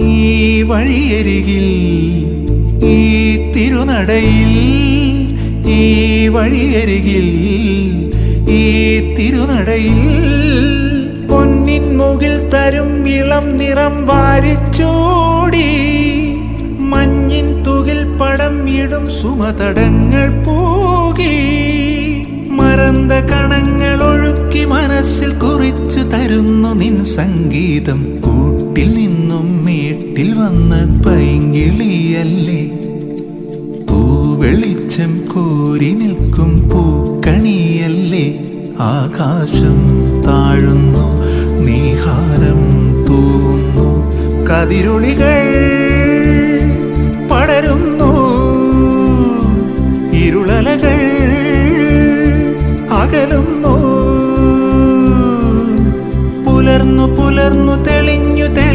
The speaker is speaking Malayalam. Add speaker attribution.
Speaker 1: ഈ വഴിയരികിൽ ഈ തിരുനടയിൽ ഈ വഴിയരികിൽ ഈ തിരുനടയിൽ പൊന്നിൻ മുകിൽ തരും ഇളം നിറം വാരിച്ചോടി മഞ്ഞിൻ തുകിൽ പടം ഇടും സുമതടങ്ങൾ പോകി. മറந்த കണങ്ങൾ ഒഴുക്കി മനസ്സിൽ കുറിച്ചു തരുന്നു നിൻ സംഗീതം. നിന്നും വീട്ടിൽ വന്ന പൈങ്കിളിയല്ലേ? പൂവെളിച്ചം കോരി നിൽക്കും പൂക്കണിയല്ലേ? ആകാശം താഴുന്നു നീഹാരം തൂങ്ങുന്നു കതിരുളികൾ പടരുന്നു ഇരുളലകൾ അകലുന്നു. പുലർന്നു പുലർന്നു തെളിഞ്ഞു തെളി